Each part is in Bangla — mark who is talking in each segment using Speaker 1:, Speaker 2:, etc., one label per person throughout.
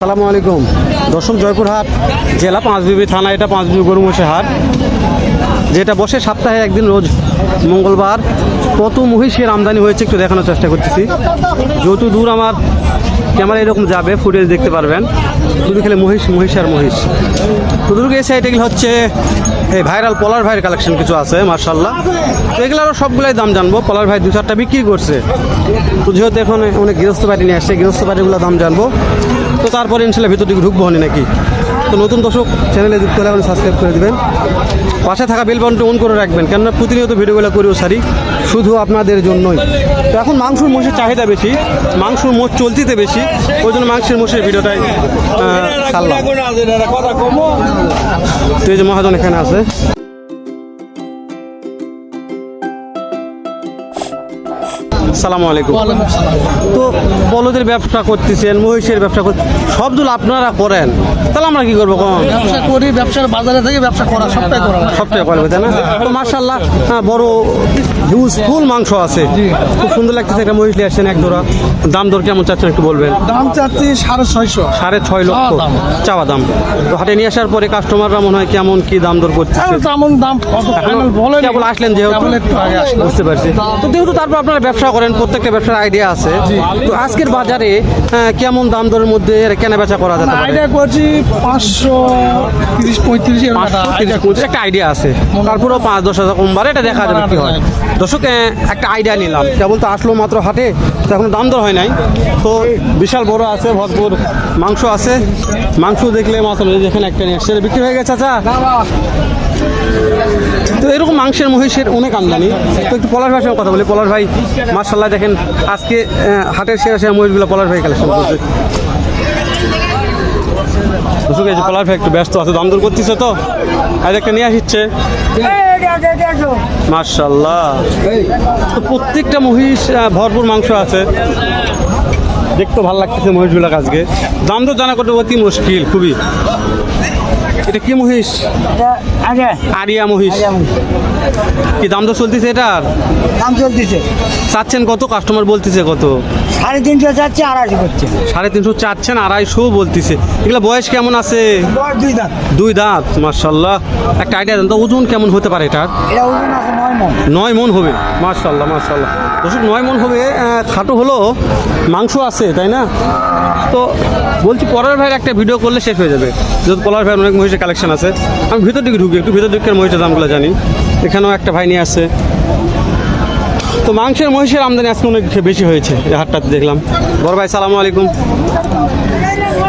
Speaker 1: আসসালামু আলাইকুম। দর্শক জয়পুরহাট জেলা পাঁচবিবি থানা, এটা পাঁচবিবি গরুমসে হাট। যেটা বসে সপ্তাহে একদিন রোজ মঙ্গলবার। কত মহিষের আমদানি হয়েছে একটু দেখানোর চেষ্টা করতেছি। যত দূর আমার ক্যামেরা এরকম যাবে, ফুটেজ দেখতে পারবেন। শুধু খেলে মহিষ মহিষ আর মহিষ। শুধু এই সাইড এগুলো হচ্ছে, এই ভাইরাল পলার ভাইয়ের কালেকশন কিছু আছে মার্শাল্লাহ তো এগুলোরও সবগুলাই দাম জানব। পলার ভাই দু চারটা বিক্রি করছে। তো যেহেতু এখন অনেক গৃহস্থ বাড়ি নিয়ে আসছে, গৃহস্থ বাড়িগুলো দাম জানব। তো তারপরে ইনশাল্লাহ ভিতর দিকে ঢুকবো হনি নাকি। তো নতুন দর্শক চ্যানেলে যুক্ত হলে আপনি সাবস্ক্রাইব করে দেবেন। পাশে থাকা বেল বাটনটি অন করে রাখবেন, কেননা প্রতিনিয়ত ভিডিওগুলো করিও সারি, শুধু আপনাদের জন্যই। তো এখন মাংসর মোষের চাহিদা বেশি, মাংসর মোষ চলতিতে বেশি, ওই জন্য মাংসের মোষের ভিডিওটাই ছাড়লাম। তো এই যে মহাজন এখানে আছে। সালামু আলাইকুম। তো বলদের ব্যবসা করতেছেন মহিষের ব্যবসা করতে সব দুল আপনারা করেন। তাহলে আমরা কি করব কম?
Speaker 2: ব্যবসা করি ব্যবসার বাজারে থেকে ব্যবসা করা সবটাই করা
Speaker 1: সবটাই করবে তাই না? তো মার্শাল্লাহ হ্যাঁ বড় হিউজ ফুল মাংস আছে। খুব সুন্দর লাগতেছে একটা মহিষ নিয়ে আসছেন এক জোড়া। দাম দর কেমন চাচ্ছেন একটু বলবেন?
Speaker 2: দাম চাচ্ছি সাড়ে ছয়শো।
Speaker 1: সাড়ে ছয় লক্ষ।
Speaker 2: চাওয়া দাম।
Speaker 1: তো হাটে নিয়ে আসার পরে কাস্টমাররা মনে হয় কেমন কি দাম দর
Speaker 2: করছে তেমন দাম বলে
Speaker 1: কেবল আসলেন যেহেতু। বুঝতে পারছি। তো যেহেতু তারপর আপনারা ব্যবসা করেন প্রত্যেকটা ব্যবসার আইডিয়া আছে। তো আজকের বাজারে কেমন দাম দরের মধ্যে কেনা বেচা করা পারে?
Speaker 2: আইডিয়া করছি পাঁচশো তিরিশ পঁয়ত্রিশ একটা
Speaker 1: আইডিয়া আছে। তারপরেও পাঁচ দশ হাজার কম বাড়ে এটা দেখা যাবে কি হয়। দর্শক একটা আইডিয়া নিলাম। কেবল তো আসলো মাত্র হাটে তো এখন দাম দর হয় নাই। তো বিশাল বড় আছে ভরপুর মাংস আছে। মাংস দেখলে মাত্র যেখানে একটা নিয়ে বিক্রি হয়ে গেছে এরকম মাংসের মহিষের অনেক আমদানি। তো একটু পলাশ ভাইয়ের সঙ্গে কথা বলি। পলাশ ভাই মার্শাল্লাহ দেখেন, আজকে হাটের সেরা সেরা মহিষগুলো পলাশ ভাই কালেকশন করছে। পলাশ ভাই একটু ব্যস্ত আছে দাম দর করতেছে তো। আজ একটা নিয়ে আসছে মার্শাল্লাহ তো প্রত্যেকটা মহিষ ভরপুর মাংস আছে। দেখতে ভালো লাগতেছে মহিষগুলো আজকে। দাম তো জানা করতে অতি মুশকিল, খুবই। এটা কি মহিষ? আরিয়া মহিষ। কি দাম তো চলতেছে এটার?
Speaker 3: দাম চলতেছে।
Speaker 1: চাচ্ছেন কত? কাস্টমার বলতেছে কত?
Speaker 3: সাড়ে তিনশো যাচ্ছে আড়াইশো করছে।
Speaker 1: সাড়ে তিনশো চাচ্ছেন আড়াইশো বলতেছে। এগুলো বয়স কেমন আছে?
Speaker 3: দুই দাম
Speaker 1: দুই দাঁত মার্শাল্লাহ একটা আইডিয়া দেন তো ওজন কেমন হতে পারে এটার?
Speaker 3: এটা নয় মন।
Speaker 1: নয় মন হবে মার্শাল্লাহ মার্শাল্লাহ দর্শক, নয় মন হবে খাটো হলো মাংস আছে, তাই না? তো বলছি, পরের ভাইয়ের একটা ভিডিও করলে শেষ হয়ে যাবে। যেহেতু পলার ভাইয়ের অনেক মহিষের কালেকশন আছে। আমি ভিতর দিকে ঢুকি, একটু ভিতর দিকের মহিষের দামগুলো জানি। এখানেও একটা ভাই নিয়ে আসছে। তো মাংসের, মহিষের আমদানি আজকে অনেক বেশি হয়েছে হাটটাতে দেখলাম। বড় ভাই, সালামু আলাইকুম।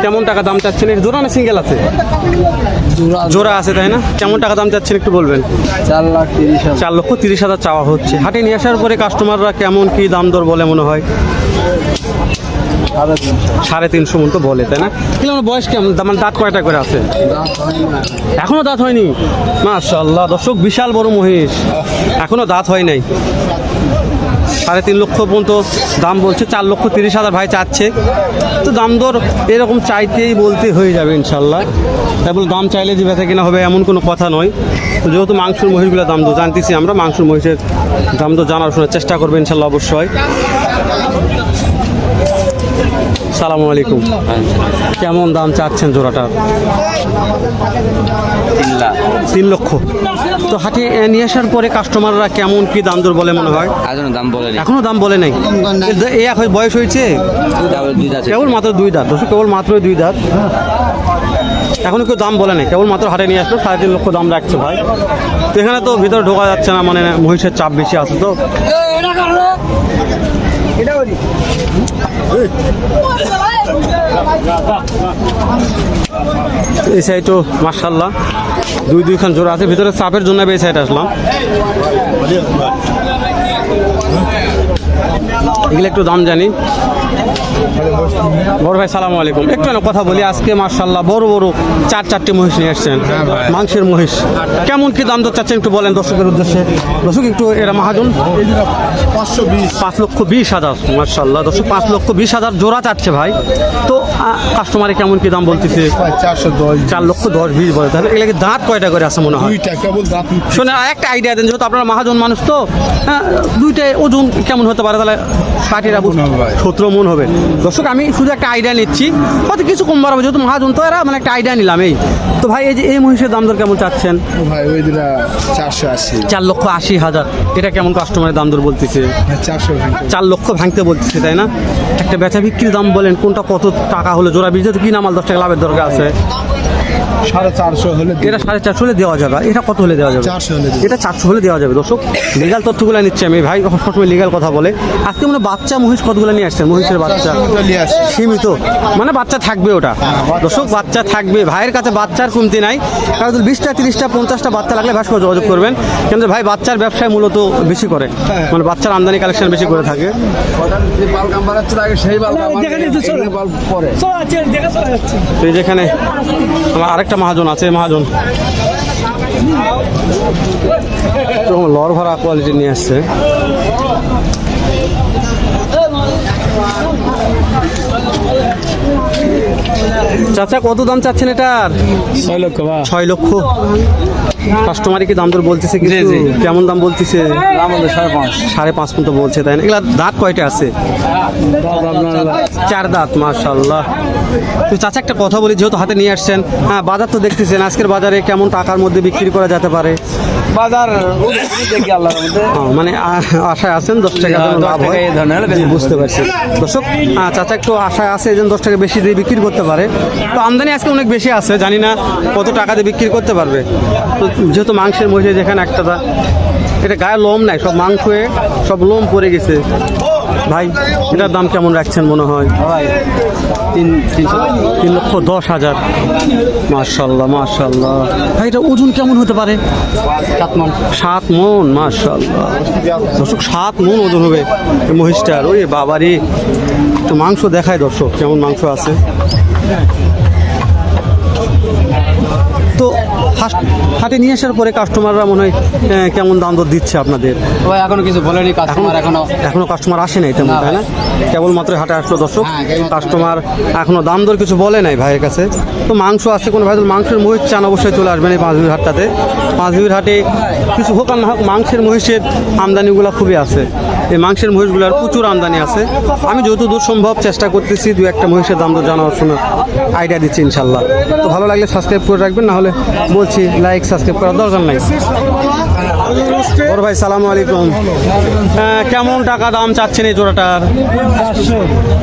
Speaker 1: কেমন টাকা দাম চাচ্ছেন? জোড়া না সিঙ্গেল আছে। জোড়া আছে। তাই না? কেমন টাকা দাম চাচ্ছেন একটু বলবেন?
Speaker 2: চার লাখ তিরিশ
Speaker 1: চার লক্ষ তিরিশ হাজার চাওয়া হচ্ছে। হাটে নিয়ে আসার পরে কাস্টমাররা কেমন কি দাম দর বলে মনে হয়?
Speaker 2: সাড়ে তিনশো।
Speaker 1: মন তো বলে তাই না? কিন্তু আমার বয়স কেমন? মানে দাঁত কয়টা করে আছে? এখনও দাঁত হয়নি? মাশাল্লাহ দর্শক বিশাল বড় মহিষ। এখনও দাঁত হয় নাই। সাড়ে তিন লক্ষ পর্যন্ত দাম বলছে, চার লক্ষ তিরিশ হাজার ভাই চাচ্ছে। তো দাম দর এরকম চাইতেই বলতে হয়ে যাবে ইনশাল্লাহ। বলে দাম চাইলে যে ব্যথা কিনা হবে এমন কোনো কথা নয়। যেহেতু মাংসুর মহিষগুলো দাম তো জানতেছি আমরা, মাংসুর মহিষের দাম তো জানার শোনার চেষ্টা করব ইনশাল্লাহ অবশ্যই। সালামু আলাইকুম। কেমন দাম চাচ্ছেন জোড়াটার তিন লক্ষ। তো হাটে নিয়ে আসার পরে কাস্টমাররা কেমন কি দাম দর বলে মনে হয়?
Speaker 4: এখনও দাম বলেনি
Speaker 1: এখনও দাম বলে নাই? এ- এ এখন বয়স হয়েছে? কেবল মাত্র দুই দাঁত। কেবল মাত্র দুই দাঁত। এখনও কেউ দাম বলে নাই। কেবল মাত্র হাটে নিয়ে আসলো সাড়ে তিন লক্ষ দাম রাখছে ভাই। তো এখানে তো ভিতরে ঢোকা যাচ্ছে না মানে মহিষের চাপ বেশি আছে তো।
Speaker 3: এটা বলি
Speaker 1: এই সাইডও মার্শাল্লাহ দুই দুইখান জোড়া আছে ভিতরে চাপের জন্য এই সাইড আসলাম। এগুলো একটু দাম জানি। বড় ভাই সালাম আলাইকুম। একটু কথা বলি আজকে মার্শাল্লাহ বড় বড় চার চারটি মহিষ নিয়ে আসছেন। মাংসের মহিষ। কেমন কি দাম দর চাচ্ছেন একটু বলেন দর্শকের উদ্দেশ্যে। দর্শক একটু এরা মহাজন।
Speaker 2: পাঁচশো বিশ
Speaker 1: পাঁচ লক্ষ বিশ হাজার মার্শাল্লাহ দর্শক পাঁচ লক্ষ বিশ হাজার জোড়া চাচ্ছে ভাই। তো কাস্টমারে কেমন কি দাম বলতেছে?
Speaker 2: চারশো দশ
Speaker 1: চার লক্ষ দশ বিশ বলে। তাহলে এগুলো দাঁত কয়টা করে আছে মনে হয়? শোনে একটা আইডিয়া দেন যেহেতু আপনারা মহাজন মানুষ তো হ্যাঁ দুইটাই ওজন কেমন হতে পারে? পারে তাহলে কাঠিরা সতেরো মন হবে। দর্শক আমি শুধু একটা আইডিয়া নিচ্ছি। হয়তো কিছু কম বাড়াবো যেহেতু মহাজন তো এরা মানে একটা আইডিয়া নিলাম এই। তো ভাই এই যে এই মহিষের দাম দর কেমন চাচ্ছেন?
Speaker 2: ভাই ওই দুটা চারশো আশি।
Speaker 1: চার লক্ষ আশি হাজার। এটা কেমন কাস্টমারের দাম দর বলতেছে?
Speaker 2: চারশো
Speaker 1: চার লক্ষ ভাঙতে বলতেছে তাই না? একটা বেচা বিক্রির দাম বলেন কোনটা কত টাকা হলো জোড়া বীজ কি নামাল দশ টাকা লাভের দরকার আছে।
Speaker 2: সাড়ে চারশো হলে
Speaker 1: এটা সাড়ে চারশো হলে দেওয়া যাবে এটা কত হলে দেওয়া যাবে
Speaker 2: চারশো হলে
Speaker 1: এটা চারশো হলে দেওয়া যাবে দর্শক লিগাল তথ্যগুলো নিচ্ছি আমি ভাই সবসময় লিগাল কথা বলে আজকে মানে বাচ্চা মহিষ কতগুলো নিয়ে আসছেন মহিষের বাচ্চা সীমিত মানে বাচ্চা থাকবে ওটা দর্শক বাচ্চা থাকবে ভাইয়ের কাছে বাচ্চার কমতি নাই কারণ বিশটা তিরিশটা পঞ্চাশটা বাচ্চা লাগলে সঙ্গে যোগাযোগ করবেন কিন্তু ভাই বাচ্চার ব্যবসায় মূলত বেশি করে মানে বাচ্চার আমদানি কালেকশন বেশি করে থাকে এই যেখানে আরেকটা মহাজন আছে মহাজন। লর ভরা কোয়ালিটি নিয়ে আসছে। চাচা কত দাম চাচ্ছেন এটার?
Speaker 2: ছয় লক্ষ
Speaker 1: ছয় লক্ষ। কাস্টমারই কি দাম দর বলতেছে কিছু? কেমন দাম বলতেছে?
Speaker 2: সাড়ে পাঁচ।
Speaker 1: সাড়ে পাঁচ মতো বলছে তাই না? এগুলা দাঁত কয়টা আছে? চার দাঁত মাশাল্লাহ তো চাচা একটা কথা বলি যেহেতু হাতে নিয়ে আসছেন হ্যাঁ বাজার তো দেখতেছেন আজকের বাজারে কেমন টাকার মধ্যে বিক্রি করা যেতে পারে?
Speaker 3: বাজার দেখি আল্লাহর মধ্যে
Speaker 1: হ্যাঁ, মানে আশায় আছেন দশ টাকা যেন লাভ হয়?
Speaker 3: এই ধরনের বেশি
Speaker 1: বুঝতে পারছি। দর্শক হ্যাঁ, চাচা একটু আশায় আছে যেন দশ টাকা বেশি দিয়ে বিক্রি করতে পারে। তো আমদানি আজকে অনেক বেশি আছে জানি না কত টাকা দিয়ে বিক্রি করতে পারবে। তো যেহেতু মাংসের মহিষে যেখানে একটা দা- এটা গায়ে লোম নাই সব মাংস হয়ে সব লোম পড়ে গেছে। ভাই এটার দাম কেমন রাখছেন মনে হয়? তিন তিন লক্ষ দশ হাজার। মার্শাল্লাহ মার্শাল্লাহ ভাই এটা ওজন কেমন হতে পারে? সাত মন। সাত মন মার্শাল্লাহ দর্শক সাত মন ওজন হবে এই মহিষটার। ওই বাবারে তো মাংস দেখায় দর্শক কেমন মাংস আছে। তো হাটে নিয়ে আসার পরে কাস্টমাররা মনে হয় কেমন দাম দর দিচ্ছে আপনাদের?
Speaker 3: ভাই এখনও কিছু বলেনি কাস্টমার এখনও
Speaker 1: এখনও কাস্টমার আসে নাই তেমন তাই না? কেবলমাত্র হাটে আসলো দর্শক।
Speaker 3: হ্যাঁ,
Speaker 1: কাস্টমার এখনও দাম দর কিছু বলে নাই ভাইয়ের কাছে। তো মাংস আছে কোনো ভাই মাংসের মহিষ চান অবশ্যই চলে আসবেন এই পাঁচবির হাটটাতে। পাঁচবির হাটে কিছু হোক আর না হোক মাংসের মহিষের আমদানিগুলো খুবই আছে। এই মাংসের মহিষগুলোর প্রচুর আমদানি আছে। আমি যত দূর সম্ভব চেষ্টা করতেছি, দু একটা মহিষের দাম তো জানার শোনা আইডিয়া দিচ্ছি ইনশাল্লাহ। তো ভালো লাগলে সাবস্ক্রাইব করে রাখবেন, না হলে বলছি লাইক সাবস্ক্রাইব করার দরকার নাই। ওর ভাই সালাম আলাইকুম। হ্যাঁ, কেমন টাকা দাম চাচ্ছেন এই জোড়াটার?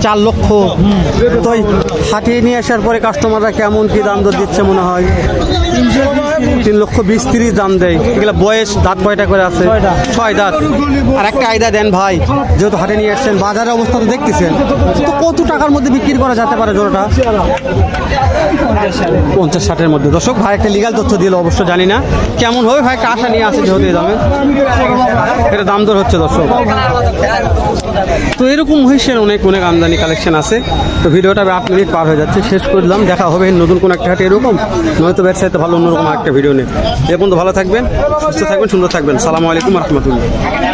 Speaker 1: চার লক্ষ। তো হাটিয়ে নিয়ে আসার পরে কাস্টমাররা কেমন কি দাম দর দিচ্ছে মনে হয়? তিন লক্ষ বিশ তিরিশ দাম দেয়। এগুলো বয়স দাঁত কয়টা করে আছে? ছয় দাঁত। আর একটা আয়দা দেন ভাই যেহেতু হাটে নিয়ে আসছেন বাজারের অবস্থা তো দেখতেছেন। তো কত টাকার মধ্যে বিক্রি করা যেতে পারে জোড়াটা? পঞ্চাশ ষাটের মধ্যে। দর্শক ভাই একটা লিগাল তথ্য দিল অবশ্য জানি না। কেমন হবে ভাই? একটা আশা নিয়ে আসে যেহেতু দামে। এটা দাম দর হচ্ছে দর্শক। তো এরকম মহিষের অনেক অনেক আমদানি কালেকশন আছে। তো ভিডিওটা আট মিনিট পার হয়ে যাচ্ছে। শেষ করলাম, দেখা হবে নতুন কোনো একটা হাটে এরকম। নয়তো ব্যবসায়ীতে ভালো অন্যরকম একটা ভিডিও নেই এ তো ভালো থাকবেন, সুস্থ থাকবেন, সুন্দর থাকবেন। সালামু আলাইকুম রহমতুল্লাহ।